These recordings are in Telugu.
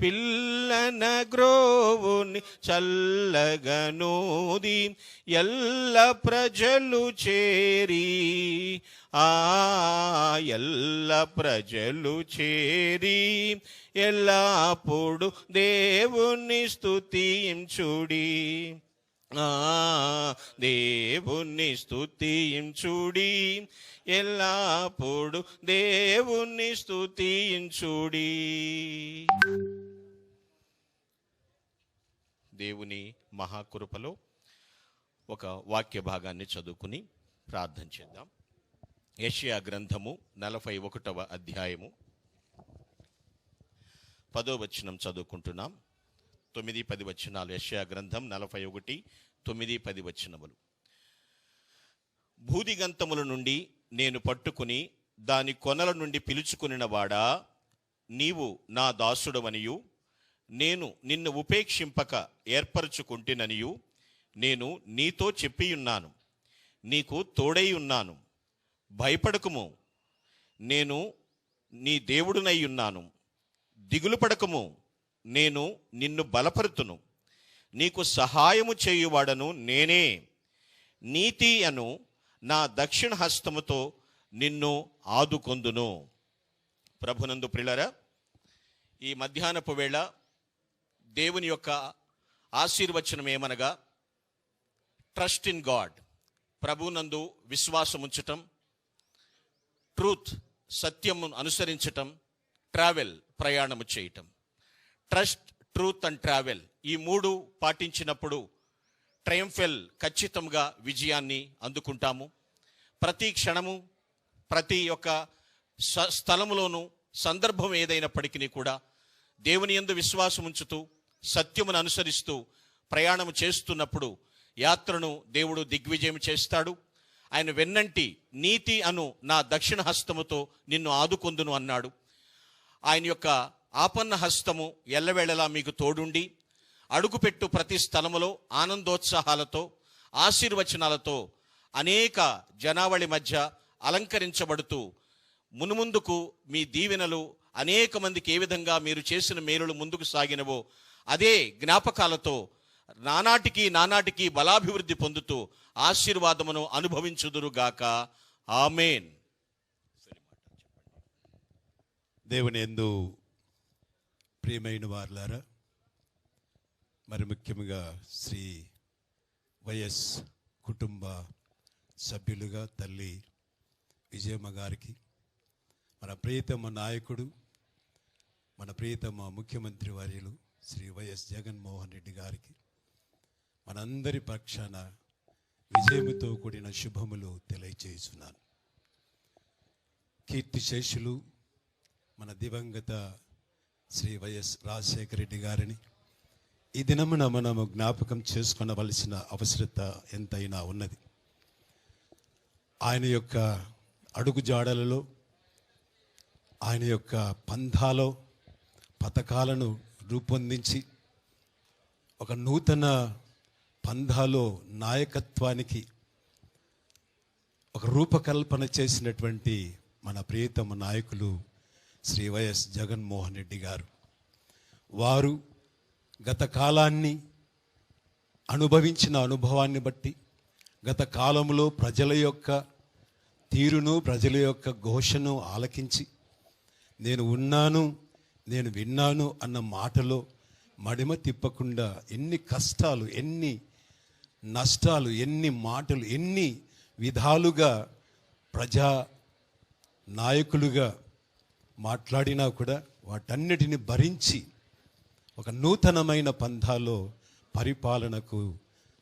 పిల్లన గ్రోవుని చల్లగనోది ఎల్ల ప్రజలు చేరి ఆ ఎల్ల ప్రజలు చేరి ఎల్లప్పుడు దేవుని స్థుతించుడి ఆ స్థుతించుడి ఎల్లప్పుడు దేవుణ్ణి స్థుతించుడి దేవుని మహాకృపలో ఒక వాక్య భాగాన్ని చదువుకుని ప్రార్థన చేద్దాం. యష్యా గ్రంథము నలభై ఒకటవ అధ్యాయము. పదో వచనం చదువుకుంటున్నాం. తొమ్మిది పది వచనాలు. యశ్యా గ్రంథం నలభై ఒకటి తొమ్మిది పది వచనములు. భూదిగంతముల నుండి నేను పట్టుకుని దాని కొనల నుండి పిలుచుకునినవాడా నీవు నా దాసుడవనియు. నేను నిన్ను ఉపేక్షింపక ఏర్పరచుకుంటుననియు. నేను నీతో చెప్పియున్నాను. నీకు తోడై ఉన్నాను భయపడకుము. నేను నీ దేవుడునై ఉన్నాను దిగులు పడకము నేను నిన్ను బలపరుతును. నీకు సహాయము చేయువాడను నేనే. నీతి అను నా దక్షిణ హస్తముతో నిన్ను ఆదుకొందును. ప్రభునందు ప్రిలరా ఈ మధ్యాహ్నపు వేళ దేవుని యొక్క ఆశీర్వచనం ఏమనగా ట్రస్ట్ ఇన్ గాడ్ ప్రభునందు విశ్వాసం ఉంచటం ట్రూత్ సత్యమును అనుసరించటం ట్రావెల్ ప్రయాణము చేయటం. ట్రస్ట్ ట్రూత్ అండ్ ట్రావెల్ ఈ మూడు పాటించినప్పుడు ట్రయంఫెల్ ఖచ్చితంగా విజయాన్ని అందుకుంటాము. ప్రతి క్షణము ప్రతి ఒక్క స- స్థలములోనూ సందర్భం ఏదైనప్పటికీ కూడా దేవుని యందు విశ్వాసం ఉంచుతూ సత్యమును అనుసరిస్తూ ప్రయాణం చేస్తున్నప్పుడు యాత్రను దేవుడు దిగ్విజయం చేస్తాడు. ఆయన వెన్నంటి నీతి అను నా దక్షిణ హస్తముతో నిన్ను ఆదుకొందును అన్నాడు. ఆయన యొక్క ఆపన్న హస్తము ఎల్లవేళలా మీకు తోడుండి అడుగుపెట్టు ప్రతి స్థలములో ఆనందోత్సాహాలతో ఆశీర్వచనాలతో అనేక జనావళి మధ్య అలంకరించబడుతూ మునుముందుకు మీ దీవెనలు అనేక మందికి ఏ విధంగా మీరు చేసిన మేలులు ముందుకు సాగినవో అదే జ్ఞాపకాలతో నానాటికి నానాటికి బలాభివృద్ధి పొందుతూ ఆశీర్వాదమును అనుభవించుదురుగాక. ఆమెన్. దేవుని ఎందు ప్రియమైన వార్లారా మరి ముఖ్యంగా శ్రీ వైఎస్ కుటుంబ సభ్యులుగా తల్లి విజయమ్మ గారికి మన ప్రియతమ నాయకుడు మన ప్రియతమ ముఖ్యమంత్రి వర్యులు శ్రీ వైఎస్ జగన్మోహన్ రెడ్డి గారికి మనందరి పక్షాన విజయముతో కూడిన శుభములు తెలియచేస్తున్నాను కీర్తిశేషులు మన దివంగత శ్రీ వైఎస్ రాజశేఖర రెడ్డి గారిని ఈ దినమున మనము జ్ఞాపకం చేసుకునవలసిన అవసరత ఎంతైనా ఉన్నది. ఆయన యొక్క అడుగుజాడలలో ఆయన యొక్క పంథాలో పథకాలను రూపొందించి ఒక నూతన పంథాలో నాయకత్వానికి ఒక రూపకల్పన చేసినటువంటి మన ప్రియతమ నాయకులు శ్రీ వైఎస్ జగన్మోహన్ రెడ్డి గారు. వారు గత కాలాన్ని అనుభవించిన అనుభవాన్ని బట్టి గత కాలంలో ప్రజల యొక్క తీరును ప్రజల యొక్క ఘోషను ఆలకించి నేను ఉన్నాను నేను విన్నాను అన్న మాటలో మడిమ తిప్పకుండా ఎన్ని కష్టాలు ఎన్ని నష్టాలు ఎన్ని మాటలు ఎన్ని విధాలుగా ప్రజా నాయకులుగా మాట్లాడినా కూడా వాటన్నిటిని భరించి ఒక నూతనమైన పంథాలో పరిపాలనకు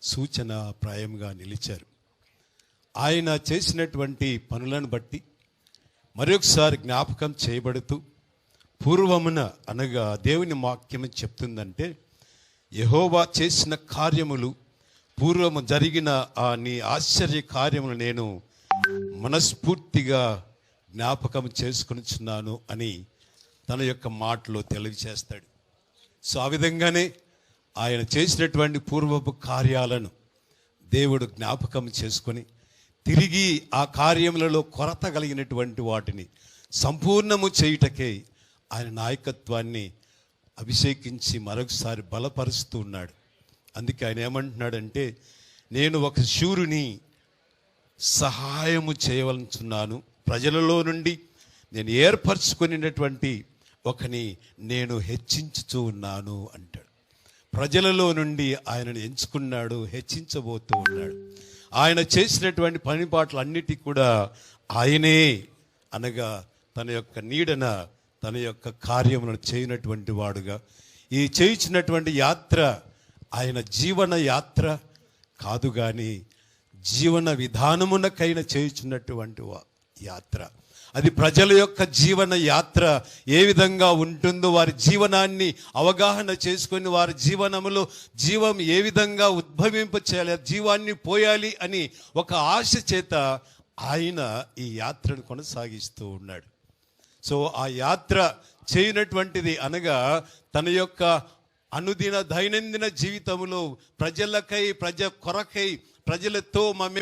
సూచన ప్రాయంగా నిలిచారు. ఆయన చేసినటువంటి పనులను బట్టి మరొకసారి జ్ఞాపకం చేయబడుతూ పూర్వమున అనగా దేవుని వాక్యం చెప్తుందంటే యహోవా చేసిన కార్యములు పూర్వము జరిగిన ఆ నీ ఆశ్చర్య కార్యములు నేను మనస్ఫూర్తిగా జ్ఞాపకం చేసుకునిచున్నాను అని తన యొక్క మాటలో తెలియచేస్తాడు సో ఆ విధంగానే ఆయన చేసినటువంటి పూర్వపు కార్యాలను దేవుడు జ్ఞాపకం చేసుకొని తిరిగి ఆ కార్యములలో కొరత కలిగినటువంటి వాటిని సంపూర్ణము చేయుటకే ఆయన నాయకత్వాన్ని అభిషేకించి మరొకసారి బలపరుస్తూ ఉన్నాడు. అందుకే ఆయన ఏమంటున్నాడంటే నేను ఒక శూరుని సహాయము చేయవలనుచున్నాను. ప్రజలలో నుండి నేను ఏర్పరచుకునేటువంటి ఒకని నేను హెచ్చించుతూ ఉన్నాను అంటాడు. ప్రజలలో నుండి ఆయనను ఎంచుకున్నాడు హెచ్చించబోతూ ఉన్నాడు. ఆయన చేసినటువంటి పనిపాట్లు అన్నిటికీ కూడా ఆయనే అనగా తన యొక్క నీడన తన యొక్క కార్యములను చేయనటువంటి వాడుగా. ఈ చేయించినటువంటి యాత్ర ఆయన జీవన యాత్ర కాదు కానీ జీవన విధానమునకైన చేయించినటువంటి వా- యాత్ర. అది ప్రజల యొక్క జీవన యాత్ర. ఏ విధంగా ఉంటుందో వారి జీవనాన్ని అవగాహన చేసుకొని వారి జీవనములో జీవం ఏ విధంగా ఉద్భవింప చేయాలి జీవాన్ని పోయాలి అని ఒక ఆశ చేత ఆయన ఈ యాత్రను కొనసాగిస్తూ ఉన్నాడు. సో ఆ యాత్ర చేయనటువంటిది అనగా తన యొక్క అనుదిన దైనందిన జీవితంలో ప్రజలకై ప్రజ కొరకై ప్రజలతో మమ్మ